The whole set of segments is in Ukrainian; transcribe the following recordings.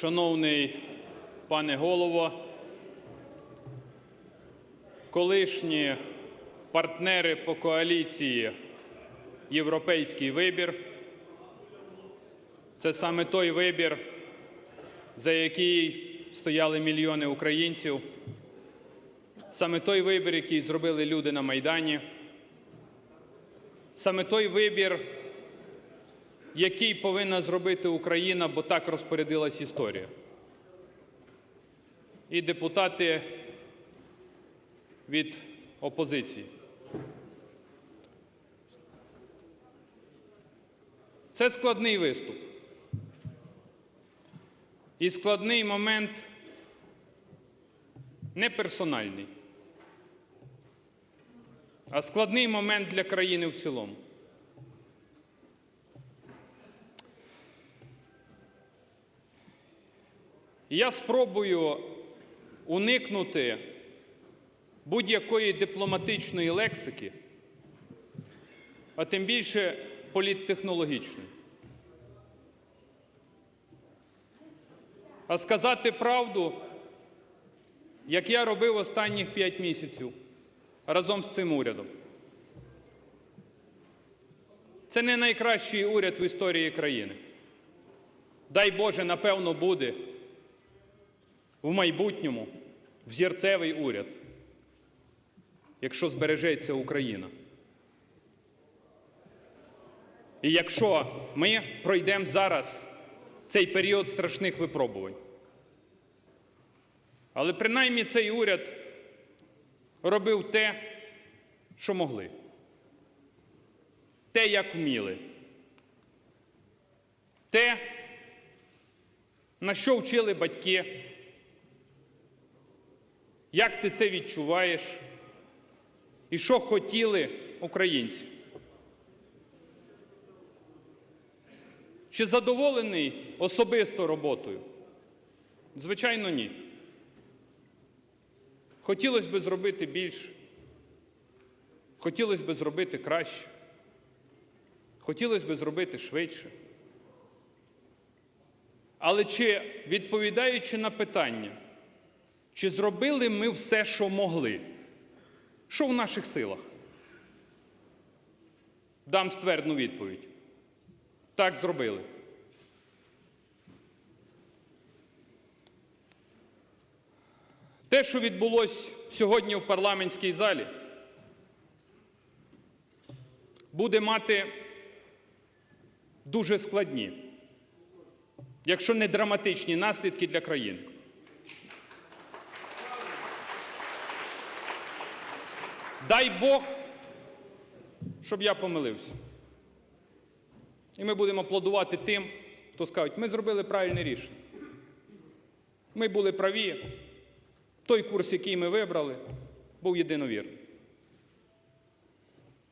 Шановний пане голово, колишні партнери по коаліції Європейський вибір це саме той вибір, за який стояли мільйони українців, саме той вибір, який зробили люди на Майдані, саме той вибір, який повинна зробити Україна, бо так розпорядилась історія. І депутати від опозиції. Це складний виступ. І складний момент не персональний, а складний момент для країни в цілому. Я спробую уникнути будь-якої дипломатичної лексики, а тим більше політтехнологічної. А сказати правду, як я робив останніх п'ять місяців разом з цим урядом. Це не найкращий уряд в історії країни. Дай Боже, напевно, буде в майбутньому взірцевий уряд, якщо збережеться Україна. І якщо ми пройдемо зараз цей період страшних випробувань. Але принаймні цей уряд робив те, що могли, те, як вміли, те, на що вчили батьки, як ти це відчуваєш і що хотіли українці. Чи задоволений особисто роботою? Звичайно, ні. Хотілося б зробити більше. Хотілося б зробити краще. Хотілося б зробити швидше. Але чи відповідаючи на питання, чи зробили ми все, що могли? Що в наших силах? Дам ствердну відповідь. Так зробили. Те, що відбулося сьогодні в парламентській залі, буде мати дуже складні, якщо не драматичні наслідки для країни. Дай Бог, щоб я помилився. І ми будемо аплодувати тим, хто скажуть, ми зробили правильне рішення. Ми були праві. Той курс, який ми вибрали, був єдиновірний.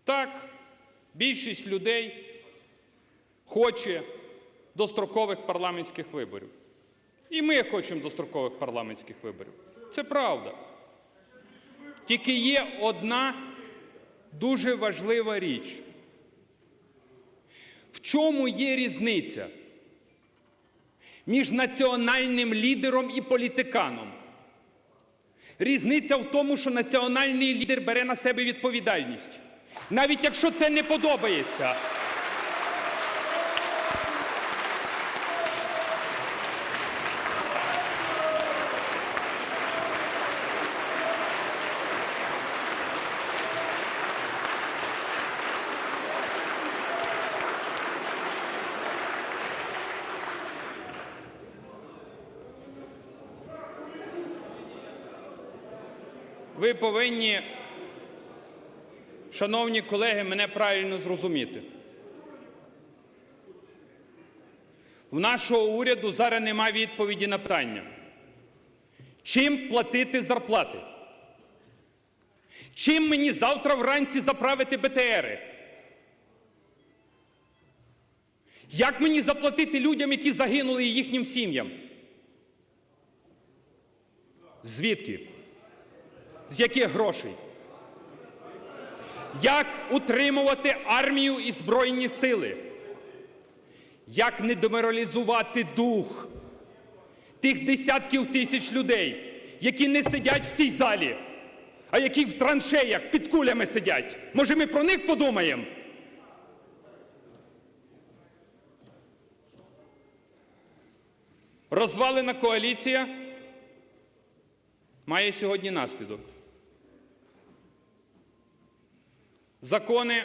Так, більшість людей хоче дострокових парламентських виборів. І ми хочемо дострокових парламентських виборів. Це правда. Тільки є одна дуже важлива річ. В чому є різниця між національним лідером і політиканом? Різниця в тому, що національний лідер бере на себе відповідальність, навіть якщо це не подобається. Ви повинні, шановні колеги, мене правильно зрозуміти. В нашого уряду зараз немає відповіді на питання. Чим платити зарплати? Чим мені завтра вранці заправити БТРи? Як мені заплатити людям, які загинули і їхнім сім'ям? Звідки? З яких грошей? Як утримувати армію і Збройні сили? Як не деморалізувати дух? тих десятків тисяч людей, які не сидять в цій залі, а які в траншеях під кулями сидять. Може, ми про них подумаємо? Розвалена коаліція має сьогодні наслідок. Закони,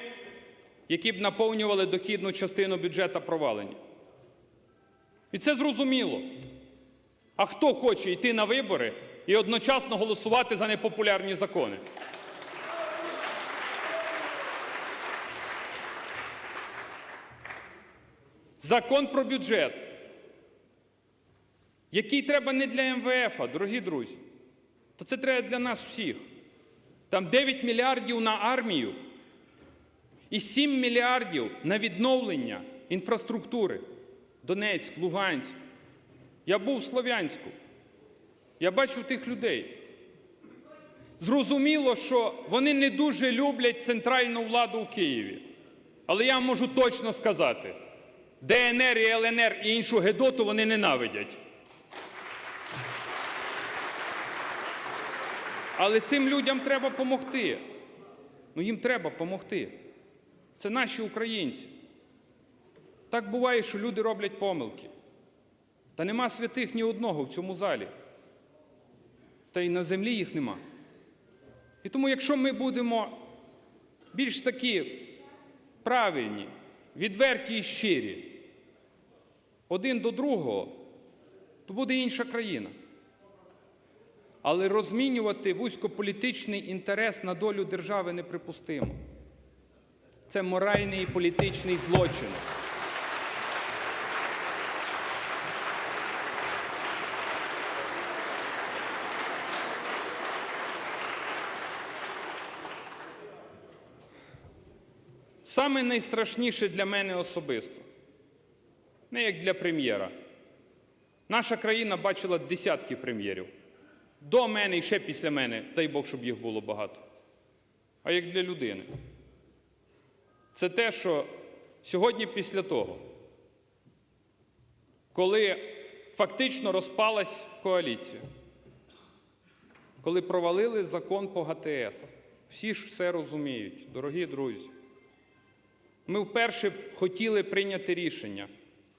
які б наповнювали дохідну частину бюджету, провалені. І це зрозуміло. А хто хоче йти на вибори і одночасно голосувати за непопулярні закони? Закон про бюджет, який треба не для МВФ, дорогі друзі, то це треба для нас всіх. Там 9 мільярдів на армію і 7 мільярдів на відновлення інфраструктури. Донецьк, Луганськ. Я був в Слов'янську. Я бачив тих людей. Зрозуміло, що вони не дуже люблять центральну владу у Києві. Але я можу точно сказати, ДНР і ЛНР і іншу Гедоту вони ненавидять. Але цим людям треба допомогти. Ну їм треба допомогти. Це наші українці. Так буває, що люди роблять помилки. Та нема святих ні одного в цьому залі. Та й на землі їх нема. І тому, якщо ми будемо більш такі правильні, відверті і щирі, один до другого, то буде інша країна. Але розмінювати вузькополітичний інтерес на долю держави неприпустимо. Це моральний і політичний злочин. Саме найстрашніше для мене особисто, не як для прем'єра. Наша країна бачила десятки прем'єрів. До мене і ще після мене, дай Бог, щоб їх було багато. А як для людини. Це те, що сьогодні після того, коли фактично розпалась коаліція, коли провалили закон по ГТС, всі ж все розуміють, дорогі друзі. Ми вперше хотіли прийняти рішення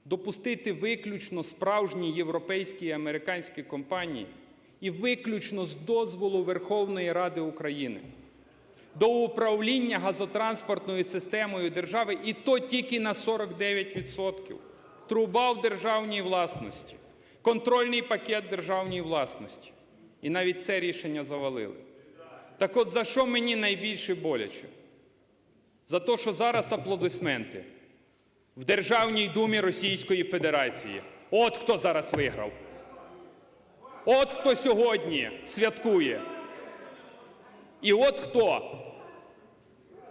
допустити виключно справжні європейські і американські компанії і виключно з дозволу Верховної Ради України до управління газотранспортною системою держави, і то тільки на 49%. Труба в державній власності, контрольний пакет державній власності. І навіть це рішення завалили. Так от за що мені найбільше боляче? За те, що зараз аплодисменти в Державній думі Російської Федерації. От хто зараз виграв. От хто сьогодні святкує. І от хто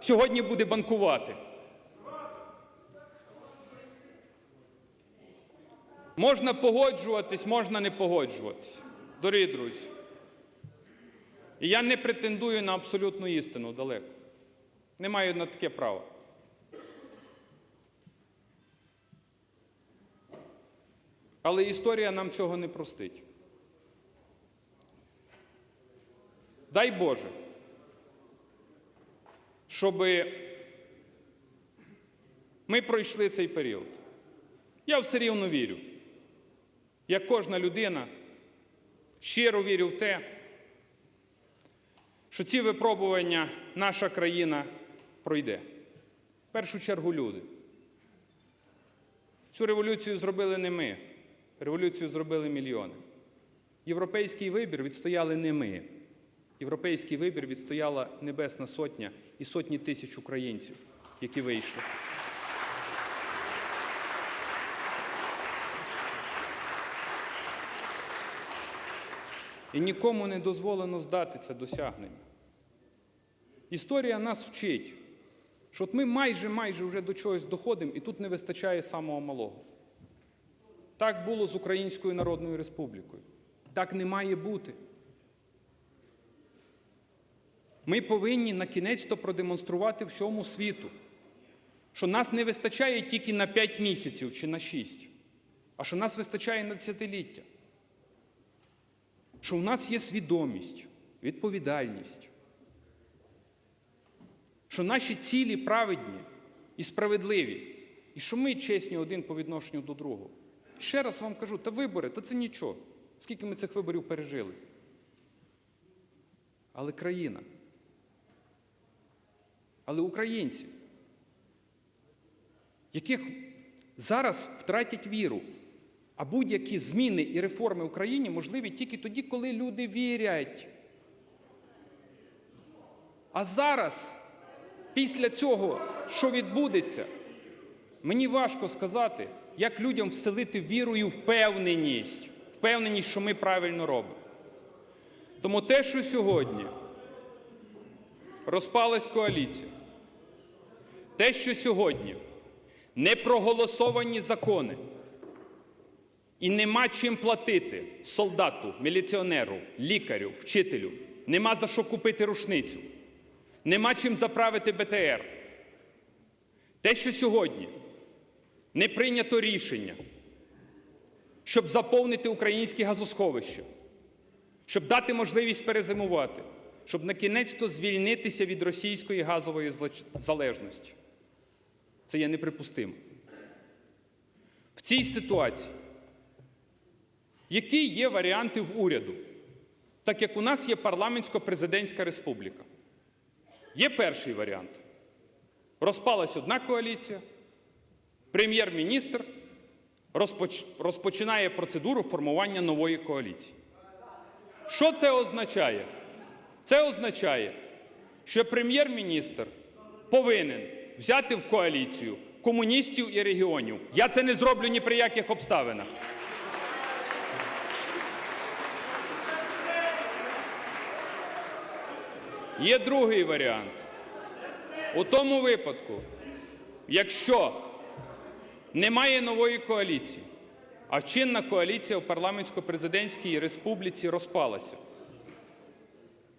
сьогодні буде банкувати. Можна погоджуватись, можна не погоджуватись. Дорогі друзі. І я не претендую на абсолютну істину далеко. Не маю на таке право. Але історія нам цього не простить. Дай Боже, щоб ми пройшли цей період. Я все рівно вірю. Як кожна людина, щиро вірю в те, що ці випробування наша країна пройде. В першу чергу люди. Цю революцію зробили не ми. Революцію зробили мільйони. Європейський вибір відстояли не ми. Європейський вибір відстояла Небесна Сотня і сотні тисяч українців, які вийшли. І нікому не дозволено здати це досягнення. Історія нас вчить, що от ми майже майже вже до чогось доходимо, і тут не вистачає самого малого. Так було з Українською Народною Республікою. Так не має бути. Ми повинні на кінець то продемонструвати всьому світу, що нас не вистачає тільки на 5 місяців чи на 6, а що нас вистачає на десятиліття. що у нас є свідомість, відповідальність, що наші цілі праведні і справедливі, і що ми чесні один по відношенню до другого. Ще раз вам кажу, та вибори, та це нічого. Скільки ми цих виборів пережили. Але країна, але українці, яких зараз втратять віру, а будь-які зміни і реформи в Україні можливі тільки тоді, коли люди вірять. А зараз, після цього, що відбудеться, мені важко сказати, як людям вселити віру і впевненість, впевненість, що ми правильно робимо. Тому те, що сьогодні розпалась коаліція, те, що сьогодні не проголосовані закони, і нема чим платити солдату, міліціонеру, лікарю, вчителю, нема за що купити рушницю, нема чим заправити БТР. Те, що сьогодні не прийнято рішення, щоб заповнити українські газосховища, щоб дати можливість перезимувати, щоб на кінець то звільнитися від російської газової залежності. Це є неприпустимо. В цій ситуації, які є варіанти в уряду, так як у нас є парламентсько-президентська республіка. Є перший варіант. Розпалась одна коаліція, прем'єр-міністр розпоч- розпочинає процедуру формування нової коаліції. Що це означає? Це означає, що прем'єр-міністр повинен взяти в коаліцію комуністів і регіонів. Я це не зроблю ні при яких обставинах. Є другий варіант. У тому випадку, якщо немає нової коаліції, а чинна коаліція в парламентсько-президентській республіці розпалася,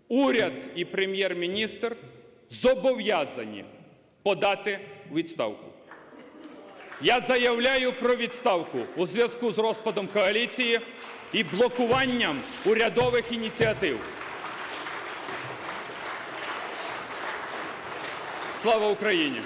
уряд і прем'єр-міністр зобов'язані подати відставку. Я заявляю про відставку у зв'язку з розпадом коаліції і блокуванням урядових ініціатив. Слава Україні!